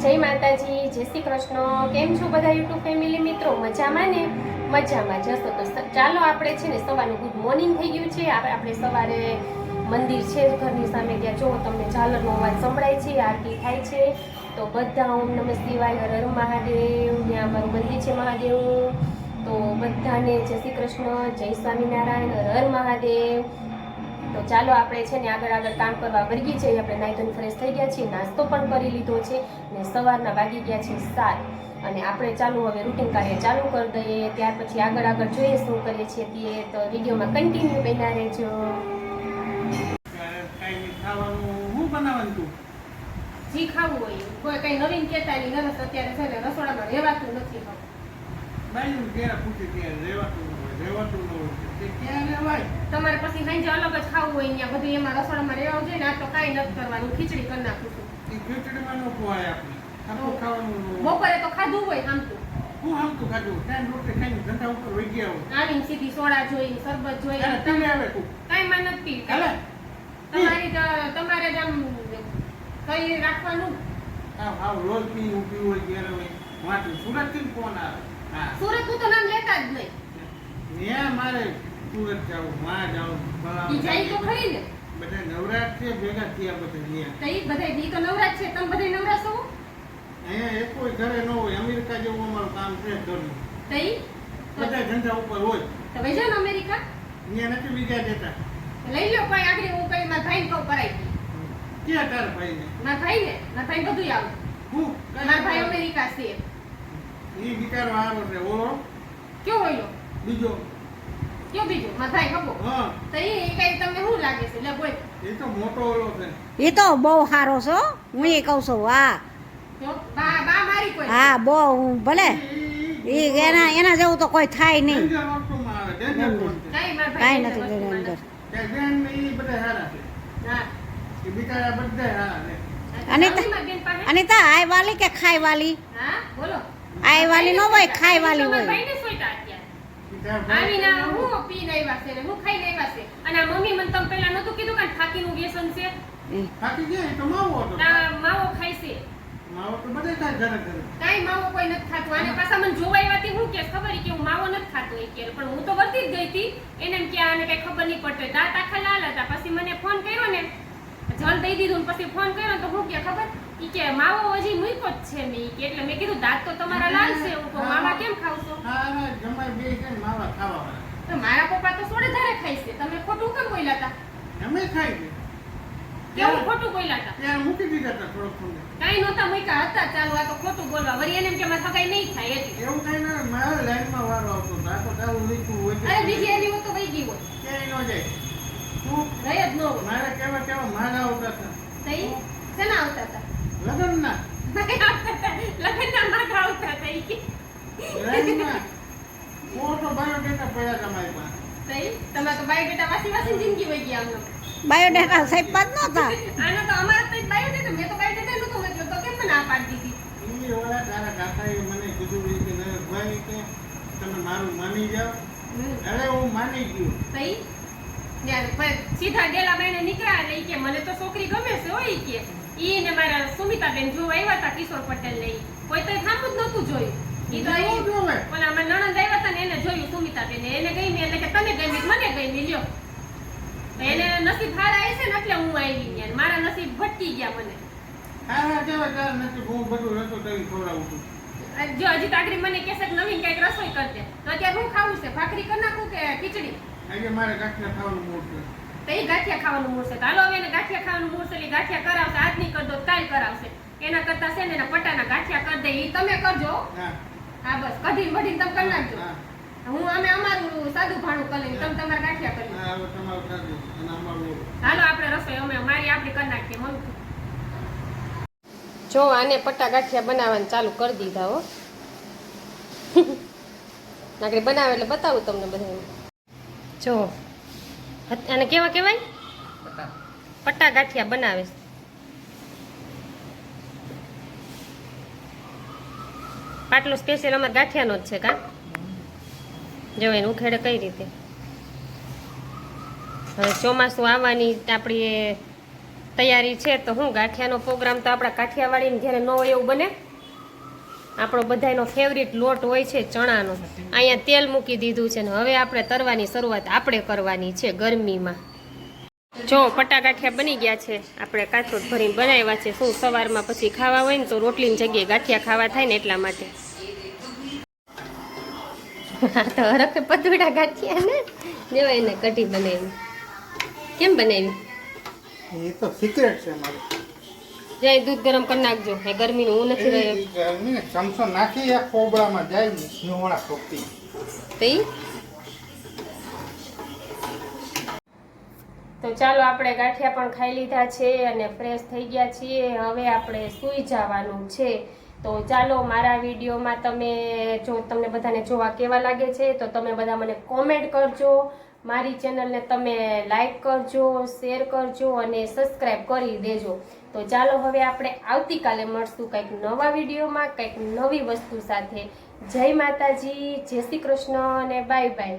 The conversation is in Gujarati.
જય માતાજી, જય શ્રી કૃષ્ણ. કેમ છો બધા યુટ્યુબ ફેમિલી મિત્રો? મજામાં ને? મજામાં, જશો તો ચાલો આપણે છે ને સવારનું ગુડ મોર્નિંગ થઈ ગયું છે. આપણે સવારે મંદિર છે, ઘરની સામે ત્યાં જો તમને ઝાલરનો અવાજ સંભળાય છે, આરતી થાય છે, તો બધા ઓમ નમઃ શિવાય, હર હર મહાદેવ. ત્યાં અમારું મંદિર છે મહાદેવ. તો બધાને જય શ્રી કૃષ્ણ, જય સ્વામિનારાયણ, હર હર મહાદેવ. તો ચાલો આપણે છે ને આગળ આગળ કામ કરવા વર્ગી જઈએ. આપણે નાઈધન ફ્રેશ થઈ ગયા છીએ. નાસ્તો પણ કરી લીધો છે ને સવારના વાગી ગયા છે સાત. અને આપણે ચાલુ હવે રૂટિન કાર્ય ચાલુ કરી દઈએ. ત્યાર પછી આગળ આગળ જોઈએ શું કરીએ છીએ તે. તો વિડીયોમાં કન્ટિન્યુ બન્યા રહેજો. બનાવવાનું તું? જી ખાવું હોય. કોઈ કઈ નવીન કહેતા નહીં. નરસ અત્યારે છે ને રસોડામાં રહેવાતું નથી બાયું તમારે પછી સાંજે અલગ જ ખાવું હોય અહીંયા બધું એમાં રસોડામાં રહેવું જોઈએ ને આ તો કાંઈ નથી કરવાનું ખીચડી કરી નાખું છું. ખીચડીમાં ન ખવાય આપણે. બપોરે તો ખાધું હોય આમ તો. હું હાલતું ખાધું ત્રણ રોટલી ખાઈને ધંધા ઉપર વહી ગયા હોય. આવીને સીધી સોડા જોઈ શરબત જોઈ તમે આવે કાંઈ માં નથી હાલે? તમારી તમારે જ આમ કઈ રાખવાનું? આવ આવ રોજ પી હોય ઘેરે હોય વાંચું. સુરતથી ફોન આવે. હા સુરતનું તો નામ લેતા જ નહીં. ત્યાં મારે સુરત જાવમાં જાવ ઈ જાય તો ખરી ને. બધા નવરાત છે ભેગા થયા બધા ન્યા તો ઈ બધા ઈ તો નવરાત છે તમે બધા નવરા છો? અહીંયા એક કોઈ ઘરે ન હોય અમેરિકા જેવું અમારું કામ છે ઘરનું. તો ઈ? બધા ધંધા ઉપર હોય. તો ભાઈ ને અમેરિકા. ત્યાં નથી બીજા જતા લઈ લો કોઈ આગળ હું કઈ મારા ભાઈ કહું કરાઈ દઈ. ક્યાં તારા ભાઈને? મારા ભાઈ ને મારા ભાઈ બધું આવે. હું? મારા ભાઈ અમેરિકા છે. ઈ બિચારો આવો છે. ઓળો કયો હોય બીજો. કયો બીજું? મારા ભાઈ હા. તો ઈ ઈ કઈ તમને શું લાગે છે? લે બોલ. એ તો મોટો ઓળો છે. એ તો બહુ સારો છો. હું એ કહું છું હા. જો બા બા મારી કોઈ? હા બહુ ભલે. એ એના એના જેવું તો કોઈ થાય નહીં. કાંઈ નથી તેની અંદર કે બેન ને ઈ બધા સારા છે. હા. એ બિચારા બધા સારા છે. અને જાઉં ત- છું મારી બેન પાસે? અને તા આય વાલી કે ખાય વાલી? હા બોલો. આય વાલી નો હોય ખાય વાલી હોય. આવીને હું પી નઈ છે ને હું ખાઈ નઈ છે. અને આ મમ્મી મને તમ પહેલા નતું કીધું કે થાકી નું વ્યસન છે? થાકી ગયા તો માવો હતો. માવો ખાય છે. માવો તો બધે થાય ઘરે ઘરે. કાઈ માવો કોઈ નથી ખાતું. અને પાછા મને જોવા આવ્યાથી હું કે ખબર કે હું માવો નથી ખાતો એ કે પણ હું તો વર્તી જ ગઈ હતી. એને એમ કે આને કઈ ખબર નહીં પડતો દાંત આખા લાલ હતા. પછી મને ફોન કર્યો ને જલ દઈ દીધું ને પછી ફોન કર્યો તો હું કે ખબર? ઈ કે માવો હજી મૂક્યો જ છે મેં કે એટલે મેં કીધું દાંત તો તમારા લાલ છે હું કહું મામા કેમ ખાવ છો હા હા જમાઈ બે છે માવા ખાવા તો મારા પપ્પા તો સોડે ધારે ખાય છે. તમે ખોટું કેમ બોલ્યા હતા અમે ખાઈ છે કેવું ખોટું બોલ્યા હતા ત્યારે મૂકી દીધા હતા થોડો થોડું કાંઈ નહોતા મૂક્યા હતા ચાલુ આ તો ખોટું બોલવા. વળી એને એમ કે મારા સગાઈ નહીં થાય એટલે. એવું કઈ ના મારા લાઈનમાં વારો આવતો હતો. આ તો તારું લીધું હોય અરે બીજી એની તો વહી ગઈ હોય. ક્યાંય ન જાય. તું રહી જ ન હોય. મારે કેવા કેવા માગા આવતા હતા. સહી શેના આવતા હતા? લગ્નના લગ્નના માગા આવતા હતા કે. લાઈનમાં બાયોડેટા પડ્યા હતા પાસે. તઈ તમારે તો બાયોડેટા વાસી વાસી જિંદગી વહી ગઈ આમનો બાયોડેટા સાહેબ જ નહોતા. આનો તો અમારે તો બાયોડેટા મેં તો બાયોડેટા નતો મોકલ્યો તો કેમ મને આ પાડી દીધી ઈ ઓલા તારા કાકાએ મને કીધું કે નરેશભાઈ કે તમે મારું માની જાઓ. અરે હું માની ગયો. તઈ સીધા ગેલા બહેને નીકળ્યા એટલે કે મને તો છોકરી ગમે છે હોય કે. ઈ ને મારા સુમિતાબેન જોવા આવ્યા હતા કિશોર પટેલ ને. કોઈ તો થાંભું જ નતું જોયું. ઈ તો ઓલા અમારા નણંદ આવ્યા હતા ને એને જોયું સુમિતાબેન. એને ગમી એટલે કે તને મને ગમી? લ્યો. એને નસીબ હારા આવી છે ને એટલે હું આવી ત્યાં મારા નસીબ ભટકી ગયા મને. હા હા તારા હું બધું છું. જો હજી તાગડી મને કહેશે કે નવીન કંઈક રસોઈ કરજે. તો અત્યારે હું ખાવું છે? ભાખરી કરી નાખું કે ખીચડી? આજે મારે ગાંઠિયા ખાવાનું મૂડ છે. તો એ ગાંઠિયા ખાવાનું મૂડ છે. તો હાલો હવે એને ગાંઠિયા ખાવાનું મૂડ છે એટલે ગાંઠિયા કરાવશે આજ નહીં કરતો કાલ કરાવશે. એના કરતા છે ને એના પટાના ગાંઠિયા કરી દે. એ તમે કરજો. હા. બસ. કઢીને બઢીને તમે કરી નાખજો. હું. અમે અમારું સાદું ભાણું કરી તમે તમારા ગાંઠિયા કરી હાલો આપણે રસોઈ અમે મારી આપણે કરી નાખીએ મમ્મી. જો આને પટ્ટા ગાંઠિયા બનાવવાનું ચાલુ કરી દીધા હો. નાગરી બનાવે એટલે બતાવું તમને બધાને જો આને કેવા કહેવાય? પટ્ટા ગાંઠિયા બનાવે પાટલો સ્પેશિયલ અમારે ગાંઠિયાનો જ છે કા? જો એને ઉખેડે કઈ રીતે? હવે ચોમાસું આવવાની આપણી તૈયારી છે તો હું ગાંઠિયાનો પ્રોગ્રામ તો આપણા કાઠિયાવાડીને જ્યારે ન હોય એવું બને, આપણો બધાયનો ફેવરિટ લોટ હોય છે ચણાનો. અહીંયા તેલ મૂકી દીધું છે ને હવે આપણે તરવાની શરૂઆત આપણે કરવાની છે ગરમીમાં. જો પટાગાંઠિયા બની ગયા છે, આપણે કાથરોટ ભરીને બનાવ્યા છે. શું સવારમાં પછી ખાવા હોય ને તો રોટલીની જગ્યાએ ગાંઠિયા ખાવા થાય ને એટલા માટે. તો હરખે પતોડા ગાંઠિયા ને જેવા એને કઢી બનાવી. કેમ બનાવી? એ તો સિક્રેટ છે મારું. જાય દૂધ ગરમ કરી નાખજો. એ ગરમીનું હું નથી રહ્યો ગરમી ને ચમચો નાખી આ ખોબડામાં જાય ને સિંહોળા ખોપતી તઈ? તો ચાલો આપણે ગાંઠિયા પણ ખાઈ લીધા છે અને ફ્રેશ થઈ ગયા છીએ. હવે આપણે સૂઈ જવાનું છે. તો ચાલો મારા વિડીયોમાં તમે જો તમને બધાને જોવા કેવા લાગે છે તો તમે બધા મને કોમેન્ટ કરજો. મારી ચેનલને તમે લાઈક કરજો, શેર કરજો અને સબસ્ક્રાઈબ કરી દેજો. તો ચાલો હવે આપણે આવતીકાલે મળશું કંઈક નવા વિડીયોમાં, કંઈક નવી વસ્તુ સાથે. જય માતાજી, જય શ્રી કૃષ્ણ અને બાય બાય